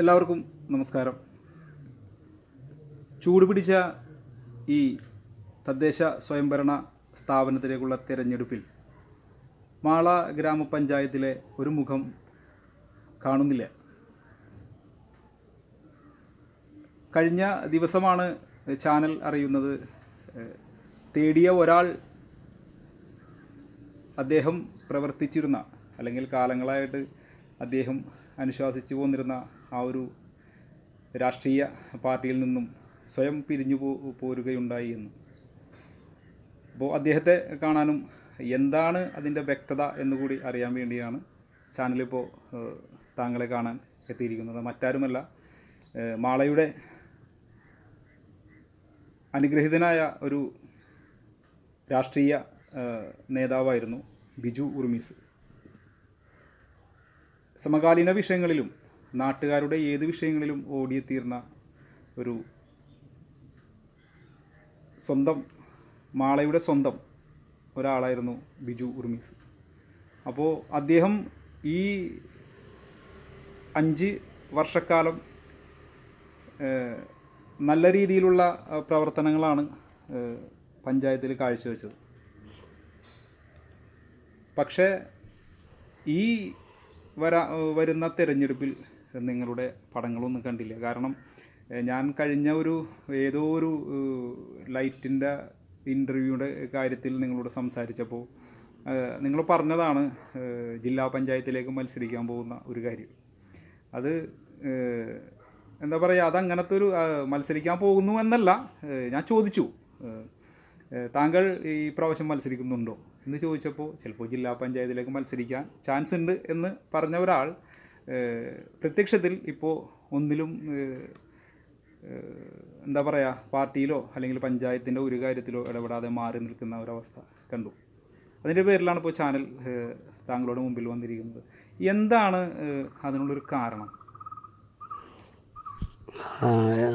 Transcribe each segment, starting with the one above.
എല്ലാവർക്കും നമസ്കാരം. ചൂടുപിടിച്ച ഈ തദ്ദേശ സ്വയംഭരണ സ്ഥാപനത്തിലേക്കുള്ള തിരഞ്ഞെടുപ്പിൽ മാള ഗ്രാമപഞ്ചായത്തിലെ ഒരു മുഖം കാണുന്നില്ല. കഴിഞ്ഞ ദിവസമാണ് ചാനൽ അറിയുന്നത് തേടിയ ഒരാൾ അദ്ദേഹം പ്രവർത്തിച്ചിരുന്ന അല്ലെങ്കിൽ കാലങ്ങളായിട്ട് അദ്ദേഹം അനുശാസിച്ചു പോന്നിരുന്ന ആ ഒരു രാഷ്ട്രീയ പാർട്ടിയിൽ നിന്നും സ്വയം പിരിഞ്ഞു പോ പോരുകയുണ്ടായി എന്ന്. അപ്പോൾ അദ്ദേഹത്തെ കാണാനും എന്താണ് അതിന്റെ വ്യക്തത എന്നുകൂടി അറിയാൻ വേണ്ടിയാണ് ചാനലിപ്പോൾ താങ്കളെ കാണാൻ എത്തിയിരിക്കുന്നത്. മറ്റാരുമല്ല മാളയുടെ അനുഗ്രഹീതനായ ഒരു രാഷ്ട്രീയ നേതാവായിരുന്നു ബിജു ഉർമീസ് സമകാലീന വിഷയങ്ങളിലും നാട്ടുകാരുടെ ഏത് വിഷയങ്ങളിലും ഓടിയെത്തിയിരുന്ന ഒരു സ്വന്തം മാളയുടെ സ്വന്തം ഒരാളായിരുന്നു ബിജു ഉർമീസ് അപ്പോൾ അദ്ദേഹം ഈ അഞ്ച് വർഷക്കാലം നല്ല രീതിയിലുള്ള പ്രവർത്തനങ്ങളാണ് പഞ്ചായത്തിൽ കാഴ്ചവെച്ചത്. പക്ഷേ ഈ വരാ വരുന്ന തിരഞ്ഞെടുപ്പിൽ നിങ്ങളുടെ പടങ്ങളൊന്നും കണ്ടില്ല. കാരണം ഞാൻ കഴിഞ്ഞ ഒരു ഏതോ ഒരു ലൈറ്റിന്റെ ഇന്റർവ്യൂയുടെ കാര്യത്തിൽ നിങ്ങളോട് സംസാരിച്ചപ്പോൾ നിങ്ങൾ പറഞ്ഞതാണ് ജില്ലാ പഞ്ചായത്തിലേക്ക് മത്സരിക്കാൻ പോകുന്ന ഒരു കാര്യം. അത് എന്താ പറയുക അതങ്ങനത്തെ ഒരു മത്സരിക്കാൻ പോകുന്നു എന്നല്ല ഞാൻ ചോദിച്ചു. താങ്കൾ ഈ പ്രാവശ്യം മത്സരിക്കുന്നുണ്ടോ? എന്ന് ചോദിച്ചപ്പോൾ ചിലപ്പോൾ ജില്ലാ പഞ്ചായത്തിലേക്ക് മത്സരിക്കാൻ ചാൻസ് ഉണ്ട് എന്ന് പറഞ്ഞ ഒരാൾ പ്രത്യക്ഷത്തിൽ ഇപ്പോൾ ഒന്നിലും എന്താ പറയുക പാർട്ടിയിലോ അല്ലെങ്കിൽ പഞ്ചായത്തിന്റെ ഒരു കാര്യത്തിലോ ഇടപെടാതെ മാറി നിൽക്കുന്ന ഒരവസ്ഥ കണ്ടു. അതിന്റെ പേരിലാണ് ഇപ്പോൾ ചാനൽ താങ്കളുടെ മുമ്പിൽ വന്നിരിക്കുന്നത്. എന്താണ് അതിനുള്ളൊരു കാരണം?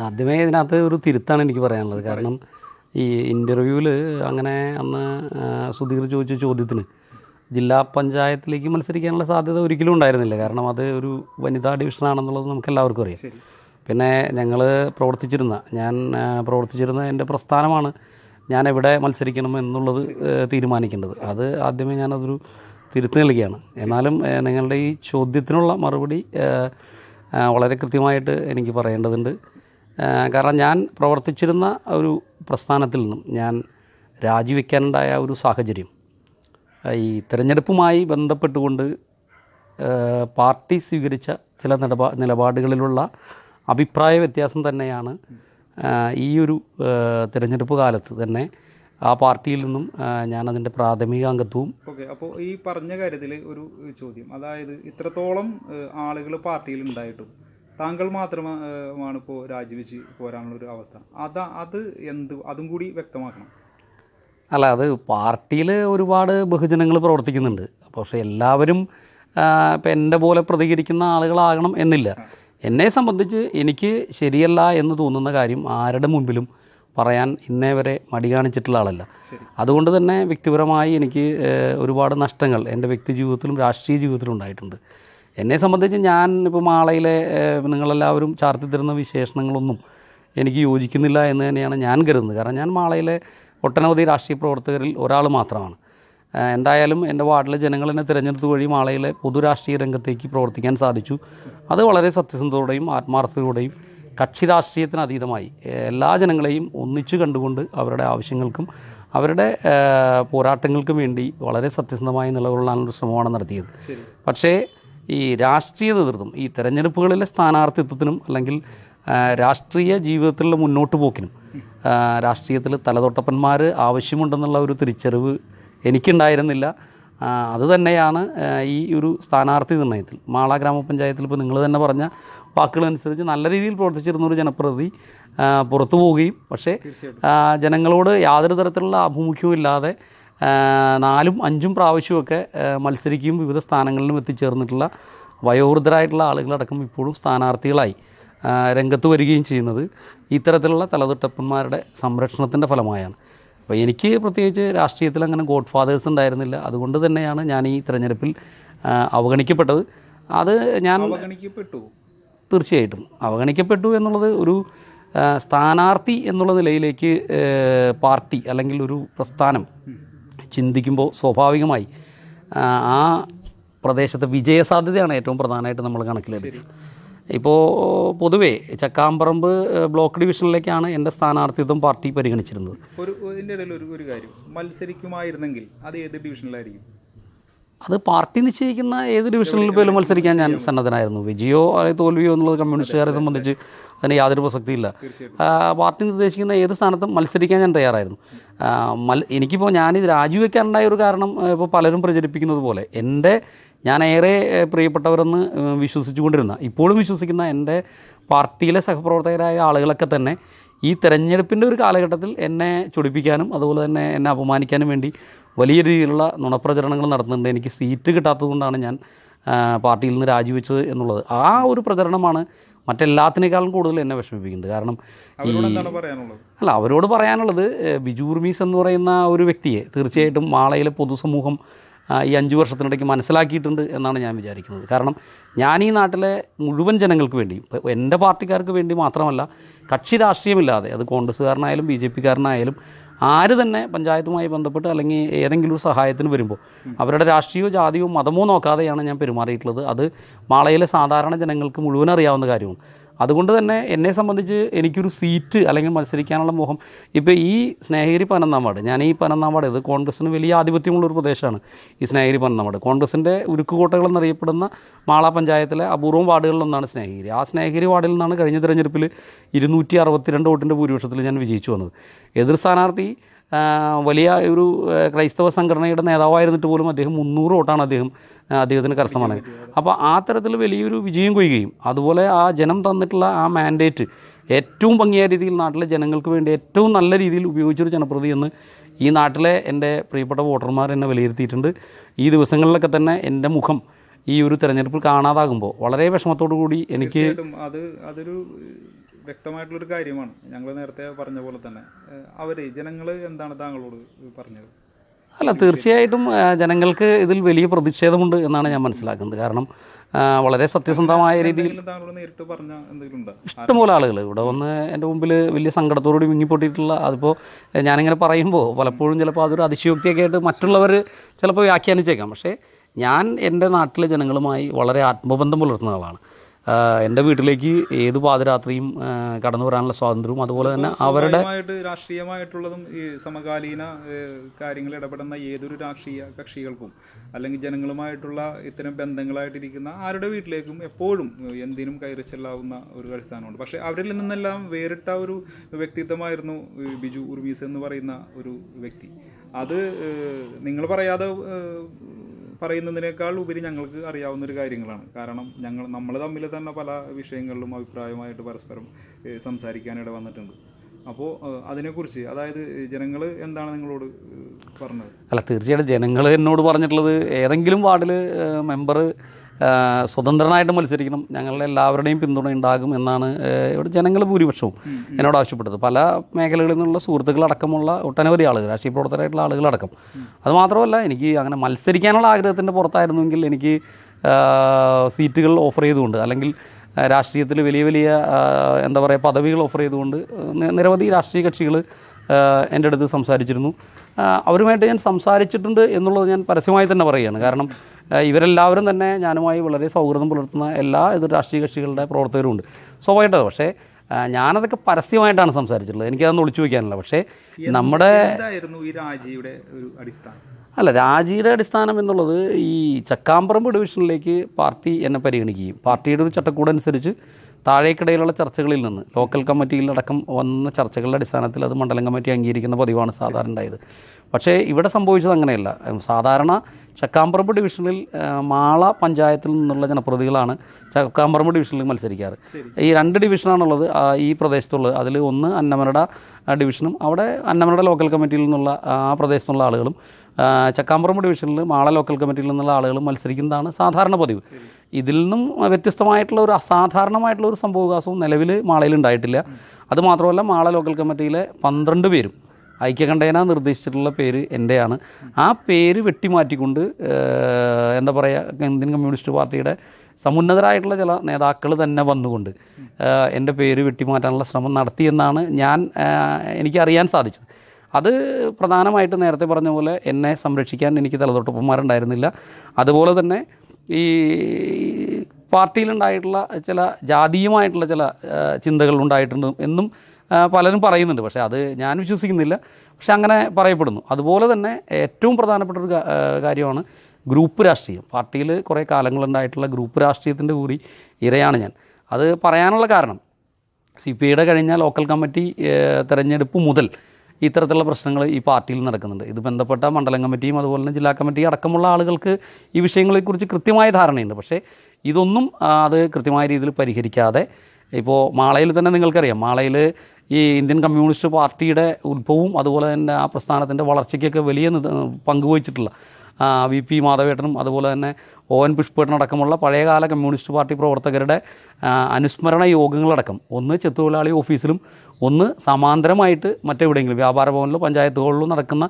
ആദ്യമേ ഇതിനകത്ത് ഒരു തിരുത്താണ് എനിക്ക് പറയാനുള്ളത്. കാരണം ഈ ഇന്റർവ്യൂവിൽ അങ്ങനെ അന്ന് സുധീർ ചോദിച്ച ചോദ്യത്തിന് ജില്ലാ പഞ്ചായത്തിലേക്ക് മത്സരിക്കാനുള്ള സാധ്യത ഒരിക്കലും ഉണ്ടായിരുന്നില്ല. കാരണം അത് ഒരു വനിതാ ഡിവിഷനാണെന്നുള്ളത് നമുക്ക് എല്ലാവർക്കും അറിയാം. പിന്നെ ഞങ്ങൾ പ്രവർത്തിച്ചിരുന്ന ഞാൻ പ്രവർത്തിച്ചിരുന്ന എന്റെ പ്രസ്ഥാനമാണ് ഞാൻ എവിടെ മത്സരിക്കണം എന്നുള്ളത് തീരുമാനിക്കേണ്ടത്. അത് ആദ്യമേ ഞാനതൊരു തിരുത്തു നൽകിയാണ് എന്നാലും നിങ്ങളുടെ ഈ ചോദ്യത്തിനുള്ള മറുപടി വളരെ കൃത്യമായിട്ട് എനിക്ക് പറയേണ്ടതുണ്ട്. കാരണം ഞാൻ പ്രവർത്തിച്ചിരുന്ന ഒരു പ്രസ്ഥാനത്തിൽ നിന്നും ഞാൻ രാജിവെക്കാനുണ്ടായ ഒരു സാഹചര്യം ഈ തിരഞ്ഞെടുപ്പുമായി ബന്ധപ്പെട്ടുകൊണ്ട് പാർട്ടി സ്വീകരിച്ച ചില നിലപാ നിലപാടുകളിലുള്ള അഭിപ്രായ വ്യത്യാസം തന്നെയാണ് ഈ ഒരു തിരഞ്ഞെടുപ്പ് കാലത്ത് തന്നെ ആ പാർട്ടിയിൽ നിന്നും ഞാൻ അതിന്റെ പ്രാഥമിക അംഗത്വവും ഓക്കെ അപ്പോൾ ഈ പറഞ്ഞ കാര്യത്തിൽ ഒരു ചോദ്യം. അതായത് ഇത്രത്തോളം ആളുകൾ പാർട്ടിയിൽ ഉണ്ടായിട്ടും താങ്കൾ മാത്രമാണ് ഇപ്പോൾ രാജിവെച്ച് പോരാനുള്ള ഒരു അവസ്ഥ. അതാ അത് എന്ത് അതും കൂടി വ്യക്തമാക്കണം. അല്ല അത് പാർട്ടിയിൽ ഒരുപാട് ബഹുജനങ്ങൾ പ്രവർത്തിക്കുന്നുണ്ട്. പക്ഷേ എല്ലാവരും ഇപ്പം എന്റെ പോലെ പ്രതികരിക്കുന്ന ആളുകളാകണം എന്നില്ല. എന്നെ സംബന്ധിച്ച് എനിക്ക് ശരിയല്ല എന്ന് തോന്നുന്ന കാര്യം ആരുടെ മുമ്പിലും പറയാൻ ഇന്നേ വരെ മടി കാണിച്ചിട്ടുള്ള ആളല്ല. അതുകൊണ്ട് തന്നെ വ്യക്തിപരമായി എനിക്ക് ഒരുപാട് നഷ്ടങ്ങൾ എന്റെ വ്യക്തി ജീവിതത്തിലും രാഷ്ട്രീയ ജീവിതത്തിലും ഉണ്ടായിട്ടുണ്ട്. എന്നെ സംബന്ധിച്ച് ഞാൻ ഇപ്പോൾ മാളയിലെ നിങ്ങളെല്ലാവരും ചാർത്തി തരുന്ന വിശേഷണങ്ങളൊന്നും എനിക്ക് യോജിക്കുന്നില്ല എന്ന് തന്നെയാണ് ഞാൻ കരുതുന്നത്. കാരണം ഞാൻ മാളയിലെ ഒട്ടനവധി രാഷ്ട്രീയ പ്രവർത്തകരിൽ ഒരാൾ മാത്രമാണ്. എന്തായാലും എന്റെ വാർഡിലെ ജനങ്ങൾ എന്നെ തിരഞ്ഞെടുത്ത് വഴി മാളയിലെ പൊതുരാഷ്ട്രീയ രംഗത്തേക്ക് പ്രവർത്തിക്കാൻ സാധിച്ചു. അത് വളരെ സത്യസന്ധതയോടെയും ആത്മാർത്ഥതയോടെയും കക്ഷി രാഷ്ട്രീയത്തിന് അതീതമായി. എല്ലാ ജനങ്ങളെയും ഒന്നിച്ചു കണ്ടുകൊണ്ട് അവരുടെ ആവശ്യങ്ങൾക്കും അവരുടെ പോരാട്ടങ്ങൾക്കും വേണ്ടി വളരെ സത്യസന്ധമായി നിലകൊള്ളാനുള്ള ശ്രമമാണ് നടത്തിയത്. പക്ഷേ ഈ രാഷ്ട്രീയ നേതൃത്വം ഈ തെരഞ്ഞെടുപ്പുകളിലെ സ്ഥാനാർത്ഥിത്വത്തിനും അല്ലെങ്കിൽ രാഷ്ട്രീയ ജീവിതത്തിലുള്ള മുന്നോട്ട് പോക്കിനും രാഷ്ട്രീയത്തിൽ തലതൊട്ടപ്പന്മാർ ആവശ്യമുണ്ടെന്നുള്ള ഒരു തിരിച്ചറിവ് എനിക്കുണ്ടായിരുന്നില്ല. അതുതന്നെയാണ് ഈ ഒരു സ്ഥാനാർത്ഥി നിർണയത്തിൽ മാള ഗ്രാമപഞ്ചായത്തിൽ ഇപ്പോൾ നിങ്ങൾ തന്നെ പറഞ്ഞ വാക്കുകളനുസരിച്ച് നല്ല രീതിയിൽ പ്രവർത്തിച്ചിരുന്ന ഒരു ജനപ്രതിനിധി പുറത്തു പോവുകയും പക്ഷേ ജനങ്ങളോട് യാതൊരു തരത്തിലുള്ള ആഭിമുഖ്യവും ഇല്ലാതെ നാലും അഞ്ചും പ്രാവശ്യമൊക്കെ മത്സരിക്കുകയും വിവിധ സ്ഥാനങ്ങളിലും എത്തിച്ചേർന്നിട്ടുള്ള വയോവൃദ്ധരായിട്ടുള്ള ആളുകളടക്കം ഇപ്പോഴും സ്ഥാനാർത്ഥികളായി. രംഗത്ത് വരികയും ചെയ്യുന്നത് ഇത്തരത്തിലുള്ള തലതൊട്ടപ്പന്മാരുടെ സംരക്ഷണത്തിന്റെ ഫലമായാണ്. അപ്പോൾ എനിക്ക് പ്രത്യേകിച്ച് രാഷ്ട്രീയത്തിൽ അങ്ങനെ ഗോഡ് ഫാദേഴ്സ് ഉണ്ടായിരുന്നില്ല. അതുകൊണ്ട് തന്നെയാണ് ഞാൻ ഈ തിരഞ്ഞെടുപ്പിൽ അവഗണിക്കപ്പെട്ടത്. അത് ഞാൻ അവഗണിക്കപ്പെട്ടു. തീർച്ചയായിട്ടും അവഗണിക്കപ്പെട്ടു എന്നുള്ളത് ഒരു സ്ഥാനാർത്ഥി എന്നുള്ള നിലയിലേക്ക് പാർട്ടി അല്ലെങ്കിൽ ഒരു പ്രസ്ഥാനം ചിന്തിക്കുമ്പോൾ സ്വാഭാവികമായി ആ, പ്രദേശത്തെ വിജയസാധ്യതയാണ് ഏറ്റവും പ്രധാനമായിട്ട് നമ്മൾ കണക്കിലെടുക്കുക. ഇപ്പോൾ പൊതുവേ ചക്കാമ്പറമ്പ് ബ്ലോക്ക് ഡിവിഷനിലേക്കാണ് എന്റെ സ്ഥാനാർത്ഥിത്വം പാർട്ടി പരിഗണിച്ചിരുന്നത്. ഒരു ഇതിന്റെ ഇടയിൽ ഒരു ഒരു കാര്യം. മത്സരിക്കുമായിരുന്നെങ്കിൽ അത് ഏത് ഡിവിഷനിലായിരിക്കും? അത് പാർട്ടി നിശ്ചയിക്കുന്ന ഏത് ഡിവിഷനിൽ പോലും മത്സരിക്കാൻ ഞാൻ സന്നദ്ധനായിരുന്നു. വിജയോ അല്ലെങ്കിൽ തോൽവിയോ എന്നുള്ളത് കമ്മ്യൂണിസ്റ്റുകാരെ സംബന്ധിച്ച് അതിന് യാതൊരു പ്രസക്തിയില്ല. പാർട്ടി നിർദ്ദേശിക്കുന്ന ഏത് സ്ഥാനത്തും മത്സരിക്കാൻ ഞാൻ തയ്യാറായിരുന്നു. മൽ എനിക്കിപ്പോൾ ഞാനിത് രാജിവെക്കാനുണ്ടായ ഒരു കാരണം ഇപ്പോൾ പലരും പ്രചരിപ്പിക്കുന്നത് പോലെ എന്റെ ഞാൻ ഏറെ പ്രിയപ്പെട്ടവരെന്ന് വിശ്വസിച്ചുകൊണ്ടിരുന്ന ഇപ്പോഴും വിശ്വസിക്കുന്ന എന്റെ പാർട്ടിയിലെ സഹപ്രവർത്തകരായ ആളുകളൊക്കെ തന്നെ ഈ തെരഞ്ഞെടുപ്പിന്റെ ഒരു കാലഘട്ടത്തിൽ എന്നെ ചൊടിപ്പിക്കാനും അതുപോലെ തന്നെ എന്നെ അപമാനിക്കാനും വേണ്ടി വലിയ രീതിയിലുള്ള നുണപ്രചരണങ്ങൾ നടത്തുന്നുണ്ട്. എനിക്ക് സീറ്റ് കിട്ടാത്തതുകൊണ്ടാണ് ഞാൻ പാർട്ടിയിൽ നിന്ന് രാജിവെച്ചത് എന്നുള്ളത്. ആ ഒരു പ്രചരണമാണ് മറ്റെല്ലാത്തിനേക്കാളും കൂടുതൽ എന്നെ വിഷമിപ്പിക്കുന്നത്. കാരണം ഈ അല്ല അവരോട് പറയാനുള്ളത് ബിജൂർമീസ് എന്ന് പറയുന്ന ഒരു വ്യക്തിയെ തീർച്ചയായിട്ടും മാളയിലെ പൊതുസമൂഹം ഈ അഞ്ച് വർഷത്തിനിടയ്ക്ക് മനസ്സിലാക്കിയിട്ടുണ്ട് എന്നാണ് ഞാൻ വിചാരിക്കുന്നത്. കാരണം ഞാൻ ഈ നാട്ടിലെ മുഴുവൻ ജനങ്ങൾക്ക് വേണ്ടി എന്റെ പാർട്ടിക്കാർക്ക് വേണ്ടി മാത്രമല്ല കക്ഷി രാഷ്ട്രീയമില്ലാതെ അത് കോൺഗ്രസ്സുകാരനായാലും ബി ജെ പിക്കാരനായാലും ആര് തന്നെ പഞ്ചായത്തുമായി ബന്ധപ്പെട്ട് അല്ലെങ്കിൽ ഏതെങ്കിലും ഒരു സഹായത്തിന് വരുമ്പോൾ അവരുടെ രാഷ്ട്രീയമോ ജാതിയോ മതമോ നോക്കാതെയാണ് ഞാൻ പെരുമാറിയിട്ടുള്ളത്. അത് മാളയിലെ സാധാരണ ജനങ്ങൾക്ക് മുഴുവൻ അറിയാവുന്ന കാര്യമാണ്. അതുകൊണ്ട് തന്നെ എന്നെ സംബന്ധിച്ച് എനിക്കൊരു സീറ്റ് അല്ലെങ്കിൽ മത്സരിക്കാനുള്ള മോഹം. ഇപ്പോൾ ഈ സ്നേഹഗിരി പതിനൊന്നാം വാർഡ് ഞാൻ ഈ പതിനൊന്നാം വാർഡ് ഇത് കോൺഗ്രസ്സിന് വലിയ ആധിപത്യമുള്ളൊരു പ്രദേശമാണ് ഈ സ്നേഹഗിരി പതിനൊന്നാം വാർഡ് കോൺഗ്രസിന്റെ ഉരുക്കുകോട്ടകൾ എന്നറിയപ്പെടുന്ന മാള പഞ്ചായത്തിലെ അപൂർവം വാർഡുകളിലൊന്നാണ് സ്നേഹഗിരി. ആ സ്നേഹഗിരി വാർഡിൽ നിന്നാണ് കഴിഞ്ഞ തിരഞ്ഞെടുപ്പിൽ ഇരുന്നൂറ്റി അറുപത്തിരണ്ട് വോട്ടിന്റെ ഭൂരിപക്ഷത്തിൽ ഞാൻ വിജയിച്ചു വന്നത്. എതിർ സ്ഥാനാർത്ഥി വലിയ ഒരു ക്രൈസ്തവ സംഘടനയുടെ നേതാവായിരുന്നിട്ട് പോലും അദ്ദേഹം മുന്നൂറ് വോട്ടാണ് അദ്ദേഹം അദ്ദേഹത്തിന് കരസ്ഥമാണ് അപ്പോൾ ആ തരത്തിൽ വലിയൊരു വിജയം കൊയ്യുകയും അതുപോലെ ആ ജനം തന്നിട്ടുള്ള ആ മാൻഡേറ്റ് ഏറ്റവും ഭംഗിയായ രീതിയിൽ നാട്ടിലെ ജനങ്ങൾക്ക് വേണ്ടി ഏറ്റവും നല്ല രീതിയിൽ ഉപയോഗിച്ചൊരു ജനപ്രതി എന്ന് ഈ നാട്ടിലെ എന്റെ പ്രിയപ്പെട്ട വോട്ടർമാർ എന്നെ വിലയിരുത്തിയിട്ടുണ്ട്. ഈ ദിവസങ്ങളിലൊക്കെ തന്നെ എന്റെ മുഖം ഈ ഒരു തെരഞ്ഞെടുപ്പിൽ കാണാതാകുമ്പോൾ വളരെ വിഷമത്തോടു കൂടി എനിക്ക് അത് അതൊരു വ്യക്തമായിട്ടുള്ളൊരു കാര്യമാണ്. ഞങ്ങൾ നേരത്തെ പറഞ്ഞ പോലെ തന്നെ. അവർ അവർ ജനങ്ങൾ എന്താണ് താങ്കളോട് പറഞ്ഞത്? അല്ല തീർച്ചയായിട്ടും ജനങ്ങൾക്ക് ഇതിൽ വലിയ പ്രതിഷേധമുണ്ട് എന്നാണ് ഞാൻ മനസ്സിലാക്കുന്നത്. കാരണം വളരെ സത്യസന്ധമായ രീതിയിൽ ഇഷ്ടംപോലെ ആളുകൾ ഇവിടെ വന്ന് എന്റെ മുമ്പിൽ വലിയ സങ്കടത്തോടുകൂടി വിങ്ങിപ്പൊട്ടിയിട്ടുള്ള അതിപ്പോൾ ഞാനിങ്ങനെ പറയുമ്പോൾ പലപ്പോഴും ചിലപ്പോൾ അതൊരു അതിശയോക്തിയൊക്കെ ആയിട്ട് മറ്റുള്ളവർ ചിലപ്പോൾ വ്യാഖ്യാനിച്ചേക്കാം. പക്ഷേ ഞാൻ എന്റെ നാട്ടിലെ ജനങ്ങളുമായി വളരെ ആത്മബന്ധം പുലർത്തുന്ന ആളാണ്. എന്റെ വീട്ടിലേക്ക് ഏത് പാതിരാത്രിയും കടന്നു വരാനുള്ള സ്വാതന്ത്ര്യവും അതുപോലെ തന്നെ അവരുടെ രാഷ്ട്രീയമായിട്ടുള്ളതും ഈ സമകാലീന കാര്യങ്ങളിൽ ഇടപെടുന്ന ഏതൊരു രാഷ്ട്രീയ കക്ഷികൾക്കും അല്ലെങ്കിൽ ജനങ്ങളുമായിട്ടുള്ള ഇത്തരം ബന്ധങ്ങളായിട്ടിരിക്കുന്ന ആരുടെ വീട്ടിലേക്കും എപ്പോഴും എന്തിനും കയറി ചെല്ലാവുന്ന ഒരു അടിസ്ഥാനമുണ്ട് പക്ഷെ അവരിൽ നിന്നെല്ലാം വേറിട്ട ഒരു വ്യക്തിത്വമായിരുന്നു ബിജു ഉർമീസ് എന്ന് പറയുന്ന ഒരു വ്യക്തി. അത് നിങ്ങൾ പറയാതെ പറയുന്നതിനേക്കാൾ ഉപരി ഞങ്ങൾക്ക് അറിയാവുന്ന ഒരു കാര്യങ്ങളാണ്. കാരണം ഞങ്ങൾ നമ്മൾ തമ്മിൽ തന്നെ പല വിഷയങ്ങളിലും അഭിപ്രായമായിട്ട് പരസ്പരം സംസാരിക്കാനിട വന്നിട്ടുണ്ട്. അപ്പോൾ അതിനെക്കുറിച്ച് അതായത് ജനങ്ങൾ എന്താണ് നിങ്ങളോട് പറഞ്ഞത്? അല്ല തീർച്ചയായിട്ടും ജനങ്ങൾ എന്നോട് പറഞ്ഞിട്ടുള്ളത് ഏതെങ്കിലും വാർഡിൽ മെമ്പർ സ്വതന്ത്രനായിട്ട് മത്സരിക്കണം. ഞങ്ങളുടെ എല്ലാവരുടെയും പിന്തുണ ഉണ്ടാകും എന്നാണ് ഇവിടെ ജനങ്ങൾ ഭൂരിപക്ഷവും എന്നോട് ആവശ്യപ്പെട്ടത്. പല മേഖലകളിൽ നിന്നുള്ള സുഹൃത്തുക്കളടക്കമുള്ള ഒട്ടനവധി ആളുകൾ രാഷ്ട്രീയ പ്രവർത്തകരായിട്ടുള്ള ആളുകളടക്കം അത് മാത്രമല്ല എനിക്ക് അങ്ങനെ മത്സരിക്കാനുള്ള ആഗ്രഹത്തിന്റെ പുറത്തായിരുന്നുവെങ്കിൽ എനിക്ക് സീറ്റുകൾ ഓഫർ ചെയ്തുകൊണ്ട് അല്ലെങ്കിൽ രാഷ്ട്രീയത്തിൽ വലിയ വലിയ എന്താ പറയുക പദവികൾ ഓഫർ ചെയ്തുകൊണ്ട് നിരവധി രാഷ്ട്രീയ കക്ഷികൾ എന്റെ അടുത്ത് സംസാരിച്ചിരുന്നു. അവരുമായിട്ട് ഞാൻ സംസാരിച്ചിട്ടുണ്ട് എന്നുള്ളത് ഞാൻ പരസ്യമായി തന്നെ പറയുകയാണ്. കാരണം ഇവരെല്ലാവരും തന്നെ ഞാനുമായി വളരെ സൗഹൃദം പുലർത്തുന്ന എല്ലാ എതിർ രാഷ്ട്രീയ കക്ഷികളുടെ പ്രവർത്തകരുമുണ്ട് സ്വാഭാവികമായിട്ടും പക്ഷേ ഞാനതൊക്കെ പരസ്യമായിട്ടാണ് സംസാരിച്ചിട്ടുള്ളത്. എനിക്കതൊന്നും ഒളിച്ചു വയ്ക്കാനില്ല. പക്ഷേ നമ്മുടെ ഈ രാജിയുടെ ഒരു അടിസ്ഥാനം? അല്ല രാജിയുടെ അടിസ്ഥാനം എന്നുള്ളത് ഈ ചക്കാമ്പറമ്പ് ഡിവിഷനിലേക്ക് പാർട്ടി എന്നെ പരിഗണിക്കുകയും പാർട്ടിയുടെ ഒരു ചട്ടക്കൂട് അനുസരിച്ച് താഴേക്കിടയിലുള്ള ചർച്ചകളിൽ നിന്ന് ലോക്കൽ കമ്മിറ്റിയിൽ അടക്കം വന്ന ചർച്ചകളുടെ അടിസ്ഥാനത്തിൽ അത് മണ്ഡലം കമ്മിറ്റി അംഗീകരിക്കുന്ന പതിവാണ് സാധാരണ ഉണ്ടായത്. പക്ഷേ ഇവിടെ സംഭവിച്ചത് അങ്ങനെയല്ല. സാധാരണ ചക്കാമ്പറമ്പ് ഡിവിഷനിൽ മാള പഞ്ചായത്തിൽ നിന്നുള്ള ജനപ്രതികളാണ് ചക്കാമ്പറമ്പ് ഡിവിഷനിൽ മത്സരിക്കാറ്. ഈ രണ്ട് ഡിവിഷനാണുള്ളത് ഈ പ്രദേശത്തുള്ളത് അതിൽ ഒന്ന് അന്നമനട ഡിവിഷനും അവിടെ അന്നമനട ലോക്കൽ കമ്മിറ്റിയിൽ നിന്നുള്ള ആ പ്രദേശത്തുള്ള ആളുകളും ചക്കാമ്പറമ്പ് ഡിവിഷനിൽ മാള ലോക്കൽ കമ്മിറ്റിയിൽ നിന്നുള്ള ആളുകൾ മത്സരിക്കുന്നതാണ് സാധാരണ പതിവ്. ഇതിൽ നിന്നും വ്യത്യസ്തമായിട്ടുള്ള ഒരു അസാധാരണമായിട്ടുള്ള ഒരു സംഭവവികാസവും നിലവിൽ മാളയിൽ ഉണ്ടായിട്ടില്ല. അതുമാത്രമല്ല മാള ലോക്കൽ കമ്മിറ്റിയിലെ പന്ത്രണ്ട് പേരും ഐക്യകണ്ഠേന നിർദ്ദേശിച്ചിട്ടുള്ള പേര് എന്റെയാണ് ആ പേര് വെട്ടിമാറ്റിക്കൊണ്ട് എന്താ പറയുക ഇന്ത്യൻ കമ്മ്യൂണിസ്റ്റ് പാർട്ടിയുടെ സമുന്നതരായിട്ടുള്ള ചില നേതാക്കൾ തന്നെ വന്നുകൊണ്ട് എന്റെ പേര് വെട്ടിമാറ്റാനുള്ള ശ്രമം നടത്തിയെന്നാണ് ഞാൻ എനിക്കറിയാൻ സാധിച്ചത്. അത് പ്രധാനമായിട്ട് നേരത്തെ പറഞ്ഞ പോലെ എന്നെ സംരക്ഷിക്കാൻ എനിക്ക് തലതൊട്ടപ്പന്മാരുണ്ടായിരുന്നില്ല. അതുപോലെ തന്നെ ഈ പാർട്ടിയിലുണ്ടായിട്ടുള്ള ചില ജാതീയമായിട്ടുള്ള ചില ചിന്തകൾ ഉണ്ടായിട്ടുണ്ട് എന്നും പലരും പറയുന്നുണ്ട്. പക്ഷേ അത് ഞാൻ വിശ്വസിക്കുന്നില്ല. പക്ഷെ അങ്ങനെ പറയപ്പെടുന്നു. അതുപോലെ തന്നെ ഏറ്റവും പ്രധാനപ്പെട്ട ഒരു കാര്യമാണ് ഗ്രൂപ്പ് രാഷ്ട്രീയം. പാർട്ടിയിൽ കുറേ കാലങ്ങളുണ്ടായിട്ടുള്ള ഗ്രൂപ്പ് രാഷ്ട്രീയത്തിന്റെ കൂടി ഇരയാണ് ഞാൻ. അത് പറയാനുള്ള കാരണം സി പി ഐയുടെ കഴിഞ്ഞ ലോക്കൽ കമ്മിറ്റി തെരഞ്ഞെടുപ്പ് മുതൽ ഇത്തരത്തിലുള്ള പ്രശ്നങ്ങൾ ഈ പാർട്ടിയിൽ നടക്കുന്നുണ്ട്. ഇത് ബന്ധപ്പെട്ട മണ്ഡലം കമ്മിറ്റിയും അതുപോലെ തന്നെ ജില്ലാ കമ്മിറ്റി അടക്കമുള്ള ആളുകൾക്ക് ഈ വിഷയങ്ങളെക്കുറിച്ച് കൃത്യമായ ധാരണയുണ്ട്. പക്ഷേ ഇതൊന്നും അത് കൃത്യമായ രീതിയിൽ പരിഹരിക്കാതെ ഇപ്പോൾ മാളയിൽ തന്നെ നിങ്ങൾക്കറിയാം. മാളയിൽ ഈ ഇന്ത്യൻ കമ്മ്യൂണിസ്റ്റ് പാർട്ടിയുടെ ഉത്ഭവവും അതുപോലെ തന്നെ ആ പ്രസ്ഥാനത്തിന്റെ വളർച്ചയ്ക്കൊക്കെ വലിയ പങ്കുവഹിച്ചിട്ടുള്ള വി പി മാധവേട്ടനും അതുപോലെ തന്നെ ഒ എൻ പുഷ്പേട്ടനടക്കമുള്ള പഴയകാല കമ്മ്യൂണിസ്റ്റ് പാർട്ടി പ്രവർത്തകരുടെ അനുസ്മരണ യോഗങ്ങളടക്കം. ഒന്ന് ചെത്തുതൊഴിലാളി ഓഫീസിലും ഒന്ന് സമാന്തരമായിട്ട് മറ്റെവിടെയെങ്കിലും വ്യാപാര ഭവനിലോ പഞ്ചായത്ത് നടക്കുന്ന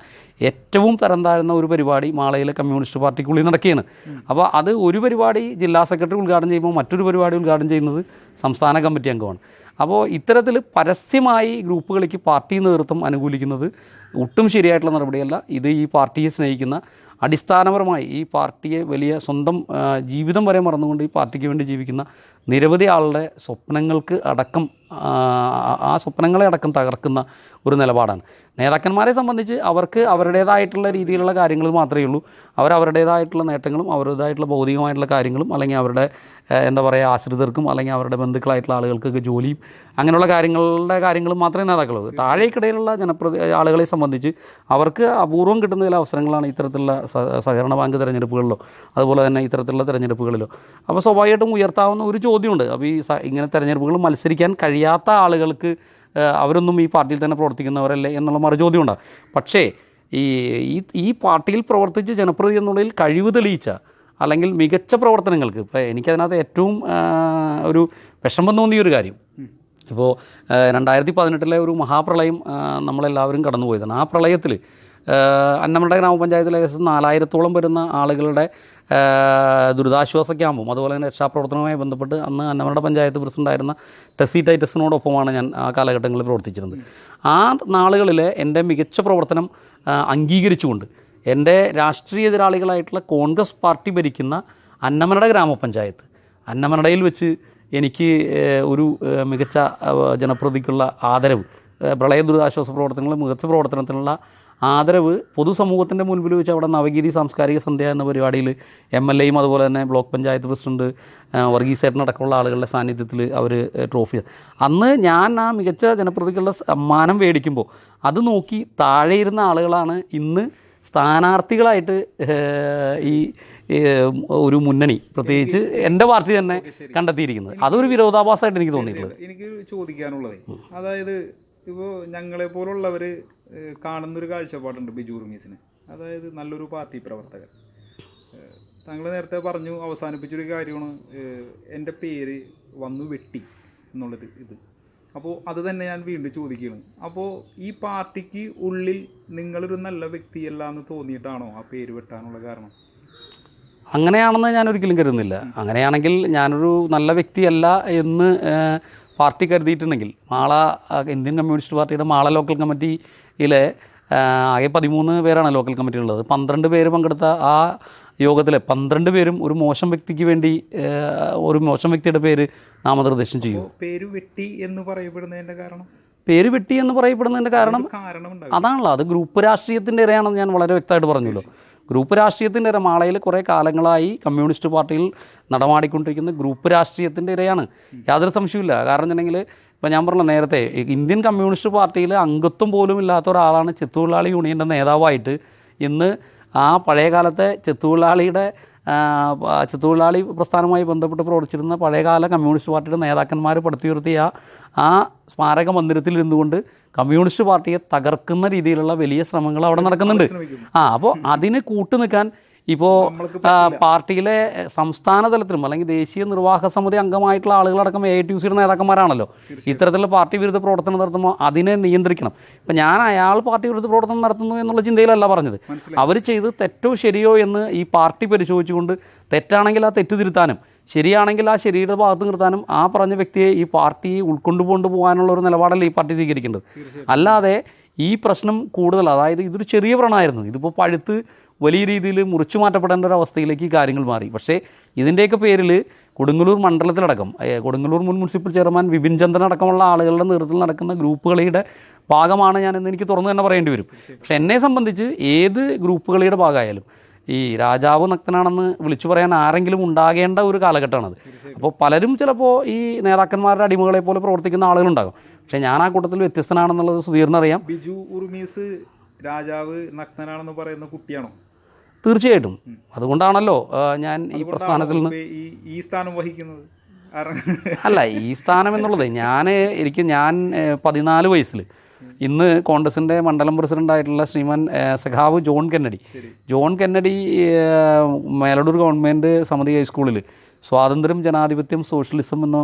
ഏറ്റവും തരം താഴ്ന്ന ഒരു പരിപാടി മാളയിലെ കമ്മ്യൂണിസ്റ്റ് പാർട്ടിക്കുള്ളിൽ നടക്കുകയാണ്. അപ്പോൾ അത് ഒരു പരിപാടി ജില്ലാ സെക്രട്ടറി ഉദ്ഘാടനം ചെയ്യുമ്പോൾ മറ്റൊരു പരിപാടി ഉദ്ഘാടനം ചെയ്യുന്നത് സംസ്ഥാന കമ്മിറ്റി അംഗമാണ്. അപ്പോൾ ഇത്തരത്തിൽ പരസ്യമായി ഗ്രൂപ്പുകളിലേക്ക് പാർട്ടി നേതൃത്വം അനുകൂലിക്കുന്നത് ഒട്ടും ശരിയായിട്ടുള്ള നടപടിയല്ല. ഇത് ഈ പാർട്ടിയെ സ്നേഹിക്കുന്ന അടിസ്ഥാനപരമായി ഈ പാർട്ടിയെ വലിയ സ്വന്തം ജീവിതം വരെ മറന്നുകൊണ്ട് ഈ പാർട്ടിക്ക് വേണ്ടി ജീവിക്കുന്ന നിരവധി ആളുടെ സ്വപ്നങ്ങൾക്ക് അടക്കം ആ, സ്വപ്നങ്ങളെ അടക്കം തകർക്കുന്ന ഒരു നിലപാടാണ്. നേതാക്കന്മാരെ സംബന്ധിച്ച് അവർക്ക് അവരുടേതായിട്ടുള്ള രീതിയിലുള്ള കാര്യങ്ങൾ മാത്രമേ ഉള്ളൂ. അവർ അവരുടേതായിട്ടുള്ള നേട്ടങ്ങളും അവരുടേതായിട്ടുള്ള ഭൗതികമായിട്ടുള്ള കാര്യങ്ങളും അല്ലെങ്കിൽ അവരുടെ എന്താ പറയുക ആശ്രിതർക്കും അല്ലെങ്കിൽ അവരുടെ ബന്ധുക്കളായിട്ടുള്ള ആളുകൾക്കൊക്കെ ജോലിയും അങ്ങനെയുള്ള കാര്യങ്ങളുടെ കാര്യങ്ങൾ മാത്രമേ നേതാക്കളുള്ളൂ താഴേക്കിടയിലുള്ള ജനപ്രതി ആളുകളെ സംബന്ധിച്ച് അവർക്ക് അപൂർവം കിട്ടുന്ന ചില അവസരങ്ങളാണ് ഇത്തരത്തിലുള്ള സഹകരണ ബാങ്ക് തിരഞ്ഞെടുപ്പുകളിലോ അതുപോലെ തന്നെ ഇത്തരത്തിലുള്ള തിരഞ്ഞെടുപ്പുകളിലോ. അപ്പോൾ സ്വാഭാവികമായിട്ടും ഉയർത്താവുന്ന ഒരു ചോദ്യമുണ്ട്. അപ്പോൾ ഈ ഇങ്ങനെ തെരഞ്ഞെടുപ്പുകൾ മത്സരിക്കാൻ കഴിയാത്ത ആളുകൾക്ക് അവരൊന്നും ഈ പാർട്ടിയിൽ തന്നെ പ്രവർത്തിക്കുന്നവരല്ലേ എന്നുള്ള മറുചോദ്യമുണ്ട് പക്ഷേ ഈ ഈ- പാർട്ടിയിൽ പ്രവർത്തിച്ച് ജനപ്രതി എന്നുള്ളതിൽ കഴിവ് തെളിയിച്ച അല്ലെങ്കിൽ മികച്ച പ്രവർത്തനങ്ങൾക്ക് ഇപ്പോൾ എനിക്കതിനകത്ത് ഏറ്റവും ഒരു വിഷമം തോന്നിയ ഒരു കാര്യം. ഇപ്പോൾ രണ്ടായിരത്തി പതിനെട്ടിലെ ഒരു മഹാപ്രളയം നമ്മളെല്ലാവരും കടന്നുപോയതാണ്. ആ പ്രളയത്തിൽ അന്നമണ്ട ഗ്രാമപഞ്ചായത്തിലെ ഏകദേശം നാലായിരത്തോളം വരുന്ന ആളുകളുടെ ദുരിതാശ്വാസ ക്യാമ്പും അതുപോലെ തന്നെ രക്ഷാപ്രവർത്തനവുമായി ബന്ധപ്പെട്ട് അന്ന് അന്നമ്മളുടെ പഞ്ചായത്ത് പ്രസിഡന്റായിരുന്ന ടെസി ടൈറ്റസിനോടൊപ്പമാണ് ഞാൻ ആ കാലഘട്ടങ്ങളിൽ പ്രവർത്തിച്ചിരുന്നത്. ആ നാളുകളിൽ എന്റെ മികച്ച പ്രവർത്തനം അംഗീകരിച്ചുകൊണ്ട് എന്റെ രാഷ്ട്രീയ എതിരാളികളായിട്ടുള്ള കോൺഗ്രസ് പാർട്ടി ഭരിക്കുന്ന അന്നമനട ഗ്രാമപഞ്ചായത്ത് അന്നമനടയിൽ വെച്ച് എനിക്ക് ഒരു മികച്ച ജനപ്രതിക്കുള്ള ആദരവ് പ്രളയ ദുരിതാശ്വാസ പ്രവർത്തനങ്ങൾ മികച്ച പ്രവർത്തനത്തിനുള്ള ആദരവ് പൊതുസമൂഹത്തിന്റെ മുൻപിൽ വെച്ച് അവിടെ നവഗീതി സാംസ്കാരിക സന്ധ്യ എന്ന പരിപാടിയിൽ എം എൽ എയും അതുപോലെ തന്നെ ബ്ലോക്ക് പഞ്ചായത്ത് പ്രസിഡന്റ് വർഗീസ് ഏട്ടനടക്കമുള്ള ആളുകളുടെ സാന്നിധ്യത്തിൽ അവർ ട്രോഫി അന്ന് ഞാൻ ആ മികച്ച ജനപ്രതിക്കുള്ള സമ്മാനം മേടിക്കുമ്പോൾ അത് നോക്കി താഴെ ഇരുന്ന ആളുകളാണ് ഇന്ന് സ്ഥാനാർത്ഥികളായിട്ട് ഈ ഒരു മുന്നണി പ്രത്യേകിച്ച് എന്റെ പാർട്ടി തന്നെ കണ്ടെത്തിയിരിക്കുന്നത്. അതൊരു വിരോധാഭാസമായിട്ട് എനിക്ക് തോന്നിയിട്ടുള്ളത്. എനിക്ക് ചോദിക്കാനുള്ളത്. അതായത് ഇപ്പോൾ ഞങ്ങളെ പോലുള്ളവർ കാണുന്നൊരു കാഴ്ചപ്പാടുണ്ട് ബിജു റുമീസിന് അതായത് നല്ലൊരു പാർട്ടി പ്രവർത്തകൻ. താങ്കൾ നേരത്തെ പറഞ്ഞു അവസാനിപ്പിച്ചൊരു കാര്യമാണ് എന്റെ പേര് വന്നു വെട്ടി എന്നുള്ളൊരു ഇത്. അപ്പോൾ അത് തന്നെ ഞാൻ വീണ്ടും ചോദിക്കുകയാണ്. അപ്പോൾ ഈ പാർട്ടിക്ക് ഉള്ളിൽ നിങ്ങളൊരു നല്ല വ്യക്തിയല്ല എന്ന് തോന്നിയിട്ടാണോ ആ പേര് വെട്ടാനുള്ള കാരണം? അങ്ങനെയാണെന്ന് ഞാൻ ഒരിക്കലും കരുതുന്നില്ല. അങ്ങനെയാണെങ്കിൽ ഞാനൊരു നല്ല വ്യക്തിയല്ല എന്ന് പാർട്ടി കരുതിയിട്ടുണ്ടെങ്കിൽ മാള ഇന്ത്യൻ കമ്മ്യൂണിസ്റ്റ് പാർട്ടിയുടെ മാള ലോക്കൽ കമ്മിറ്റിയിലെ ആകെ പതിമൂന്ന് പേരാണ് ലോക്കൽ കമ്മിറ്റിയിലുള്ളത് പന്ത്രണ്ട് പേര് പങ്കെടുത്ത ആ യോഗത്തിലെ പന്ത്രണ്ട് പേരും ഒരു മോശം വ്യക്തിക്ക് വേണ്ടി ഒരു മോശം വ്യക്തിയുടെ പേര് നാമനിർദ്ദേശം ചെയ്യും. പേര് വെട്ടി എന്ന് പറയപ്പെടുന്നതിന്റെ കാരണം? പേര് വെട്ടി എന്ന് പറയപ്പെടുന്നതിന്റെ കാരണം അതാണല്ലോ. അത് ഗ്രൂപ്പ് രാഷ്ട്രീയത്തിന്റെ ഇരയാണെന്ന് ഞാൻ വളരെ വ്യക്തമായിട്ട് പറഞ്ഞല്ലോ. ഗ്രൂപ്പ് രാഷ്ട്രീയത്തിന്റെ ഇരമാളയിൽ കുറേ കാലങ്ങളായി കമ്മ്യൂണിസ്റ്റ് പാർട്ടിയിൽ നടമാടിക്കൊണ്ടിരിക്കുന്ന ഗ്രൂപ്പ് രാഷ്ട്രീയത്തിന്റെ ഇരയാണ്. യാതൊരു സംശയമില്ല കാരണം വെച്ചിട്ടുണ്ടെങ്കിൽ ഇപ്പോൾ ഞാൻ പറഞ്ഞ നേരത്തെ ഇന്ത്യൻ കമ്മ്യൂണിസ്റ്റ് പാർട്ടിയിൽ അംഗത്വം പോലും ഇല്ലാത്ത ഒരാളാണ് ചെത്തുതൊഴിലാളി യൂണിയന്റെ നേതാവായിട്ട് ഇന്ന് ആ പഴയകാലത്തെ ചെത്തുതൊഴിലാളിയുടെ ചെത്തുതൊഴിലാളി പ്രസ്ഥാനവുമായി ബന്ധപ്പെട്ട് പ്രവർത്തിച്ചിരുന്ന പഴയകാല കമ്മ്യൂണിസ്റ്റ് പാർട്ടിയുടെ നേതാക്കന്മാർ പടുത്തുയർത്തിയ ആ സ്മാരക മന്ദിരത്തിൽ ഇരുന്നുകൊണ്ട് കമ്മ്യൂണിസ്റ്റ് പാർട്ടിയെ തകർക്കുന്ന രീതിയിലുള്ള വലിയ ശ്രമങ്ങൾ അവിടെ നടക്കുന്നുണ്ട്. ആ അപ്പോൾ അതിന് കൂട്ടു നിൽക്കാൻ ഇപ്പോൾ പാർട്ടിയിലെ സംസ്ഥാന തലത്തിലും അല്ലെങ്കിൽ ദേശീയ നിർവാഹക സമിതി അംഗമായിട്ടുള്ള ആളുകളടക്കം എ ടി യു സിയുടെ നേതാക്കന്മാരാണല്ലോ. ഇത്തരത്തിലുള്ള പാർട്ടി വിരുദ്ധ പ്രവർത്തനം നടത്തുമ്പോൾ അതിനെ നിയന്ത്രിക്കണം. ഇപ്പം ഞാൻ അയാൾ പാർട്ടി വിരുദ്ധ പ്രവർത്തനം നടത്തുന്നു എന്നുള്ള ചിന്തയിലല്ല പറഞ്ഞത്. അവർ ചെയ്ത് തെറ്റോ ശരിയോ എന്ന് ഈ പാർട്ടി പരിശോധിച്ചുകൊണ്ട് തെറ്റാണെങ്കിൽ ആ തെറ്റ് തിരുത്താനും ശരിയാണെങ്കിൽ ആ ശരിയുടെ ഭാഗത്ത് നിർത്താനും ആ പറഞ്ഞ വ്യക്തിയെ ഈ പാർട്ടി ഉൾക്കൊണ്ടു കൊണ്ടുപോകാനുള്ള ഒരു നിലപാടല്ല ഈ പാർട്ടി സ്വീകരിക്കേണ്ടത്? അല്ലാതെ ഈ പ്രശ്നം കൂടുതൽ അതായത് ഇതൊരു ചെറിയ വ്രണമായിരുന്നു. ഇതിപ്പോൾ പഴുത്ത് വലിയ രീതിയിൽ മുറിച്ചു മാറ്റപ്പെടേണ്ട ഒരു അവസ്ഥയിലേക്ക് ഈ കാര്യങ്ങൾ മാറി. പക്ഷേ ഇതിന്റെയൊക്കെ പേരിൽ കൊടുങ്ങല്ലൂർ മണ്ഡലത്തിലടക്കം കൊടുങ്ങല്ലൂർ മുൻ മുനിസിപ്പൽ ചെയർമാൻ വിപിൻ ചന്ദ്രൻ അടക്കമുള്ള ആളുകളുടെ നേതൃത്വത്തിൽ നടക്കുന്ന ഗ്രൂപ്പുകളുടെ ഭാഗമാണ് ഞാൻ എനിക്ക് തുറന്നു തന്നെ പറയേണ്ടി വരും. പക്ഷേ എന്നെ സംബന്ധിച്ച് ഏത് ഗ്രൂപ്പുകളുടെ ഭാഗമായാലും ഈ രാജാവ് നക്തനാണെന്ന് വിളിച്ചു പറയാൻ ആരെങ്കിലും ഉണ്ടാകേണ്ട ഒരു കാലഘട്ടമാണത്. അപ്പോൾ പലരും ചിലപ്പോൾ ഈ നേതാക്കന്മാരുടെ അടിമകളെ പോലെ പ്രവർത്തിക്കുന്ന ആളുകളുണ്ടാകും. പക്ഷേ ഞാൻ ആ കൂട്ടത്തിൽ വ്യത്യസ്തനാണെന്നുള്ളത് സുധീറിനറിയാം. ബിജു ഉർമീസ് രാജാവ് നഗ്നനാണെന്ന് പറയുന്ന കുട്ടിയാണോ? തീർച്ചയായിട്ടും. അതുകൊണ്ടാണല്ലോ ഞാൻ ഈ പ്രസ്ഥാനത്തിൽ നിന്ന് ഈ സ്ഥാനം വഹിക്കുന്നത്? അല്ല ഈ സ്ഥാനം എന്നുള്ളത് ഞാൻ എനിക്ക് ഞാൻ പതിനാല് വയസ്സിൽ ഇന്ന് കോൺഗ്രസിന്റെ മണ്ഡലം പ്രസിഡന്റായിട്ടുള്ള ശ്രീമാൻ സഖാവ് John Kennedy. John Kennedy Meladoor government സമിതി ഹൈസ്കൂളിൽ സ്വാതന്ത്ര്യം ജനാധിപത്യം സോഷ്യലിസം എന്ന്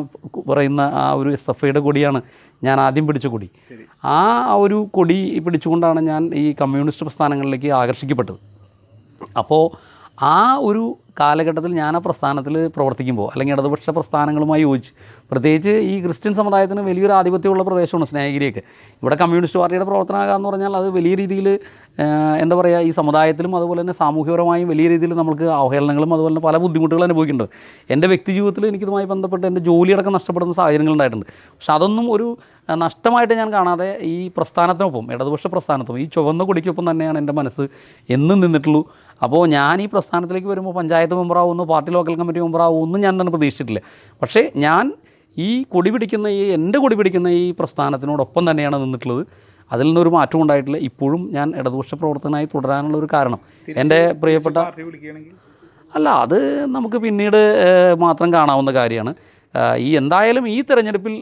പറയുന്ന ആ ഒരു എസ് എഫ് ഐയുടെ കൊടിയാണ് ഞാൻ ആദ്യം പിടിച്ച കൊടി. ആ ഒരു കൊടി പിടിച്ചുകൊണ്ടാണ് ഞാൻ ഈ കമ്മ്യൂണിസ്റ്റ് പ്രസ്ഥാനങ്ങളിലേക്ക് ആകർഷിക്കപ്പെട്ടത്. അപ്പോൾ ആ ഒരു കാലഘട്ടത്തിൽ ഞാൻ ആ പ്രസ്ഥാനത്തിൽ പ്രവർത്തിക്കുമ്പോൾ അല്ലെങ്കിൽ ഇടതുപക്ഷ പ്രസ്ഥാനങ്ങളുമായി യോജിച്ച് പ്രത്യേകിച്ച് ഈ ക്രിസ്ത്യൻ സമുദായത്തിന് വലിയൊരു ആധിപത്യമുള്ള പ്രദേശമാണ് സ്നേഹഗിരിയൊക്കെ. ഇവിടെ കമ്മ്യൂണിസ്റ്റ് പാർട്ടിയുടെ പ്രവർത്തനമാകുക എന്ന് പറഞ്ഞാൽ അത് വലിയ രീതിയിൽ എന്താ പറയുക ഈ സമുദായത്തിലും അതുപോലെ തന്നെ സാമൂഹികപരമായും വലിയ രീതിയിൽ നമുക്ക് അവഹേളനങ്ങളും അതുപോലെ തന്നെ പല ബുദ്ധിമുട്ടുകളും അനുഭവിക്കുന്നുണ്ട്. എന്റെ വ്യക്തി ജീവിതത്തിൽ എനിക്കിതുമായി ബന്ധപ്പെട്ട് എന്റെ ജോലിയടക്കം നഷ്ടപ്പെടുന്ന സാഹചര്യങ്ങളുണ്ടായിട്ടുണ്ട് പക്ഷെ അതൊന്നും ഒരു നഷ്ടമായിട്ട് ഞാൻ കാണാതെ ഈ പ്രസ്ഥാനത്തിനൊപ്പം ഇടതുപക്ഷ പ്രസ്ഥാനത്തും ഈ ചുവന്ന കൊടിക്കൊപ്പം തന്നെയാണ് എന്റെ മനസ്സ് എന്നും നിന്നിട്ടുള്ളൂ. അപ്പോൾ ഞാൻ ഈ പ്രസ്ഥാനത്തിലേക്ക് വരുമ്പോൾ പഞ്ചായത്ത് മെമ്പറാവുന്നു പാർട്ടി ലോക്കൽ കമ്മിറ്റി മെമ്പറാവുമെന്നും ഞാൻ തന്നെ പ്രതീക്ഷിച്ചിട്ടില്ല. പക്ഷേ ഞാൻ ഈ കൊടി പിടിക്കുന്ന ഈ എന്റെ കൊടി പിടിക്കുന്ന ഈ പ്രസ്ഥാനത്തിനോടൊപ്പം തന്നെയാണ് നിന്നിട്ടുള്ളത്. അതിൽ നിന്നൊരു മാറ്റം ഉണ്ടായിട്ടില്ല. ഇപ്പോഴും ഞാൻ ഇടതുപക്ഷ പ്രവർത്തനമായി തുടരാനുള്ള ഒരു കാരണം. എന്റെ പ്രിയപ്പെട്ട അല്ല അത് നമുക്ക് പിന്നീട് മാത്രം കാണാവുന്ന കാര്യമാണ്. ഈ എന്തായാലും ഈ തെരഞ്ഞെടുപ്പിൽ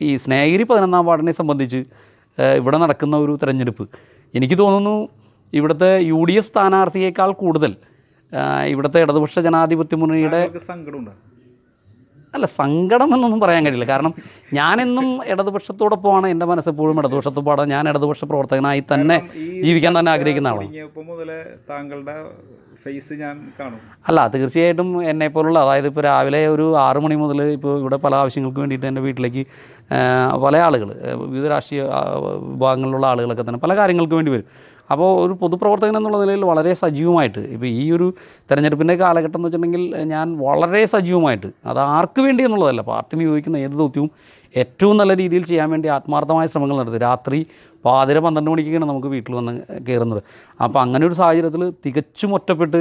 ഈ സ്നേഹഗിരി പതിനൊന്നാം വാർഡിനെ സംബന്ധിച്ച് ഇവിടെ നടക്കുന്ന ഒരു തെരഞ്ഞെടുപ്പ്. എനിക്ക് തോന്നുന്നു ഇവിടുത്തെ യു ഡി എഫ് സ്ഥാനാർത്ഥിയേക്കാൾ കൂടുതൽ. ഇവിടുത്തെ ഇടതുപക്ഷ ജനാധിപത്യ മുന്നണിയുടെ അല്ല സങ്കടം എന്നൊന്നും പറയാൻ കഴിയില്ല. കാരണം ഞാനെന്നും ഇടതുപക്ഷത്തോടൊപ്പമാണ്. എന്റെ മനസ്സെപ്പോഴും ഇടതുപക്ഷത്തോടാണ് ഞാൻ ഇടതുപക്ഷ പ്രവർത്തകനായി തന്നെ ജീവിക്കാൻ തന്നെ ആഗ്രഹിക്കുന്ന ആളാണ്. ഫേസ് ഞാൻ കാണും. അല്ല തീർച്ചയായിട്ടും എന്നെ പോലുള്ള അതായത് ഇപ്പോൾ രാവിലെ ഒരു ആറു മണി മുതൽ ഇപ്പോൾ ഇവിടെ പല ആവശ്യങ്ങൾക്ക് വേണ്ടിയിട്ട് എന്റെ വീട്ടിലേക്ക് പല ആളുകൾ വിവിധ രാഷ്ട്രീയ വിഭാഗങ്ങളിലുള്ള ആളുകളൊക്കെ തന്നെ പല കാര്യങ്ങൾക്ക് വേണ്ടി വരും. അപ്പോൾ ഒരു പൊതുപ്രവർത്തകൻ എന്നുള്ള നിലയിൽ വളരെ സജീവമായിട്ട് ഇപ്പോൾ ഈ ഒരു തെരഞ്ഞെടുപ്പിന്റെ കാലഘട്ടം എന്ന് വെച്ചിട്ടുണ്ടെങ്കിൽ ഞാൻ വളരെ സജീവമായിട്ട് അത് ആർക്ക് വേണ്ടി എന്നുള്ളതല്ല പാർട്ടി നിയോഗിക്കുന്ന ഏത് ദൗത്യവും ഏറ്റവും നല്ല രീതിയിൽ ചെയ്യാൻ വേണ്ടി ആത്മാർത്ഥമായ ശ്രമങ്ങൾ നടത്തി. രാത്രി പാതിര പന്ത്രണ്ട് മണിക്കൊക്കെയാണ് നമുക്ക് വീട്ടിൽ വന്ന് കയറുന്നത്. അപ്പോൾ അങ്ങനെ ഒരു സാഹചര്യത്തിൽ തികച്ചും ഒറ്റപ്പെട്ട്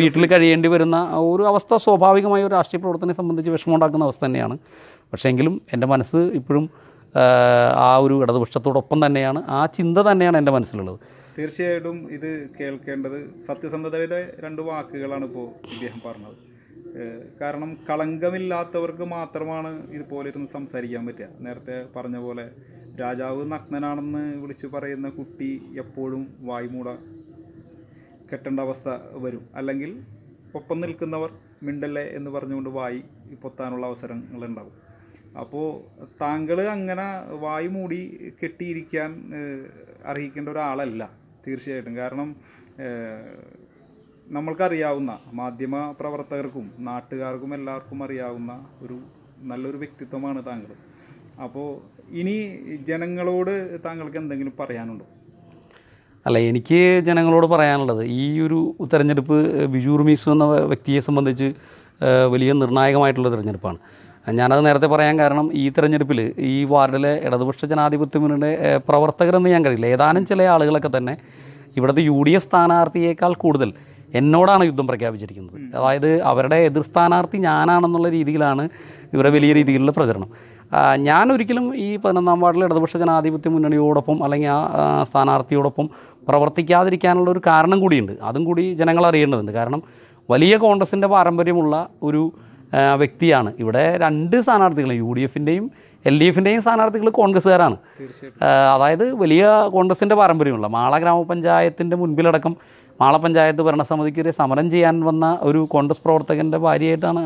വീട്ടിൽ കഴിയേണ്ടി വരുന്ന ഒരു അവസ്ഥ സ്വാഭാവികമായ ഒരു രാഷ്ട്രീയ പ്രവർത്തനത്തെ സംബന്ധിച്ച് വിഷമമുണ്ടാക്കുന്ന അവസ്ഥ തന്നെയാണ്. പക്ഷേ എങ്കിലും എന്റെ മനസ്സ് ഇപ്പോഴും ആ ഒരു ഇടതുപക്ഷത്തോടൊപ്പം തന്നെയാണ്. ആ ചിന്ത തന്നെയാണ് എന്റെ മനസ്സിലുള്ളത്. തീർച്ചയായിട്ടും ഇത് കേൾക്കേണ്ടത് സത്യസന്ധതയുടെ രണ്ട് വാക്കുകളാണ് ഇപ്പോൾ ഇദ്ദേഹം പറഞ്ഞത്. കാരണം കളങ്കമില്ലാത്തവർക്ക് മാത്രമാണ് ഇതുപോലെ ഇരുന്ന് സംസാരിക്കാൻ പറ്റുക. നേരത്തെ പറഞ്ഞ പോലെ രാജാവ് നഗ്നനാണെന്ന് വിളിച്ച് പറയുന്ന കുട്ടി എപ്പോഴും വായ്മൂട കെട്ടേണ്ട അവസ്ഥ വരും. അല്ലെങ്കിൽ ഒപ്പം നിൽക്കുന്നവർ മിണ്ടല്ലേ എന്ന് പറഞ്ഞുകൊണ്ട് വായി പൊത്താനുള്ള അവസരങ്ങളുണ്ടാവും അപ്പോൾ താങ്കൾ അങ്ങനെ വായു മൂടി കെട്ടിയിരിക്കാൻ അർഹിക്കേണ്ട ഒരാളല്ല തീർച്ചയായിട്ടും. കാരണം നമ്മൾക്കറിയാവുന്ന മാധ്യമ പ്രവർത്തകർക്കും നാട്ടുകാർക്കും എല്ലാവർക്കും അറിയാവുന്ന ഒരു നല്ലൊരു വ്യക്തിത്വമാണ് താങ്കൾ അപ്പോൾ ഇനി ജനങ്ങളോട് താങ്കൾക്ക് എന്തെങ്കിലും പറയാനുണ്ടോ? അല്ല എനിക്ക് ജനങ്ങളോട് പറയാനുള്ളത് ഈ ഒരു തെരഞ്ഞെടുപ്പ് ബിജു എന്ന വ്യക്തിയെ സംബന്ധിച്ച് വലിയ നിർണായകമായിട്ടുള്ള തെരഞ്ഞെടുപ്പാണ്. ഞാനത് നേരത്തെ പറയാൻ കാരണം ഈ തെരഞ്ഞെടുപ്പിൽ ഈ വാർഡിലെ ഇടതുപക്ഷ ജനാധിപത്യ മുന്നണിയുടെ പ്രവർത്തകരെന്ന് ഞാൻ കഴിയില്ല ഏതാനും ചില ആളുകളൊക്കെ തന്നെ ഇവിടുത്തെ യു ഡി എഫ് സ്ഥാനാർത്ഥിയേക്കാൾ കൂടുതൽ എന്നോടാണ് യുദ്ധം പ്രഖ്യാപിച്ചിരിക്കുന്നത്. അതായത് അവരുടെ എതിർ സ്ഥാനാർത്ഥി ഞാനാണെന്നുള്ള രീതിയിലാണ് ഇവരുടെ വലിയ രീതിയിലുള്ള പ്രചരണം. ഞാൻ ഒരിക്കലും ഈ പതിനൊന്നാം വാർഡിലെ ഇടതുപക്ഷ ജനാധിപത്യ മുന്നണിയോടൊപ്പം അല്ലെങ്കിൽ ആ സ്ഥാനാർത്ഥിയോടൊപ്പം പ്രവർത്തിക്കാതിരിക്കാനുള്ള ഒരു കാരണം കൂടിയുണ്ട്. അതും കൂടി ജനങ്ങൾ അറിയേണ്ടതുണ്ട്. കാരണം വലിയ കോൺഗ്രസിന്റെ പാരമ്പര്യമുള്ള ഒരു വ്യക്തിയാണ്. ഇവിടെ രണ്ട് സ്ഥാനാർത്ഥികൾ യു ഡി എഫിന്റെയും എൽ ഡി എഫിന്റെയും സ്ഥാനാർത്ഥികൾ കോൺഗ്രസ്സുകാരാണ്. അതായത് വലിയ കോൺഗ്രസിന്റെ പാരമ്പര്യമുള്ള മാള ഗ്രാമപഞ്ചായത്തിന്റെ മുൻപിലടക്കം മാള പഞ്ചായത്ത് ഭരണസമിതിക്കെതിരെ സമരം ചെയ്യാൻ വന്ന ഒരു കോൺഗ്രസ് പ്രവർത്തകന്റെ ഭാര്യയായിട്ടാണ്